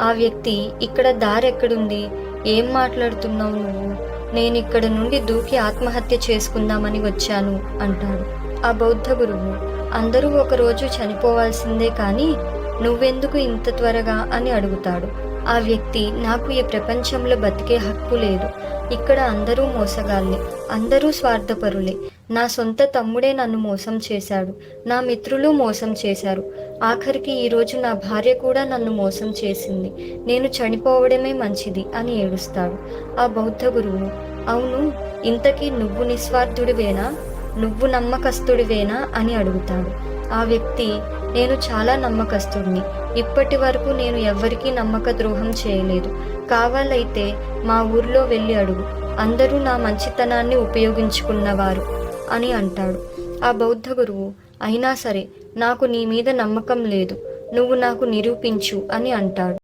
ఆ వ్యక్తి ఇక్కడ దారెక్కడుంది? ఏం మాట్లాడుతున్నావు నువ్వు? నేను ఇక్కడ నుండి దూకి ఆత్మహత్య చేసుకుందామని వచ్చాను అంటాడు. ఆ బౌద్ధ గురువు అందరూ ఒకరోజు చనిపోవాల్సిందే కానీ నువ్వెందుకు ఇంత త్వరగా? అని అడుగుతాడు. ఆ వ్యక్తి నాకు ఈ ప్రపంచంలో బతికే హక్కు లేదు. ఇక్కడ అందరూ మోసగాళ్ళే. అందరూ స్వార్థపరులే. నా సొంత తమ్ముడే నన్ను మోసం చేశాడు. నా మిత్రులు మోసం చేశారు. ఆఖరికి ఈరోజు నా భార్య కూడా నన్ను మోసం చేసింది. నేను చనిపోవడమే మంచిది అని ఏడుస్తాడు. ఆ బౌద్ధ గురువు. అవును ఇంతకీ నువ్వు నిస్వార్థుడివేనా? నువ్వు నమ్మకస్తుడివేనా? అని అడుగుతాడు. ఆ వ్యక్తి నేను చాలా నమ్మకస్తుడిని. ఇప్పటి వరకు నేను ఎవ్వరికీ నమ్మక ద్రోహం చేయలేదు. కావాలైతే మా ఊర్లో వెళ్ళి అడుగు. అందరూ నా మంచితనాన్ని ఉపయోగించుకున్నవారు. అని అంటాడు. ఆ బౌద్ధ గురువు అయినా సరే నాకు నీ మీద నమ్మకం లేదు. నువ్వు నాకు నిరూపించు అని అంటాడు.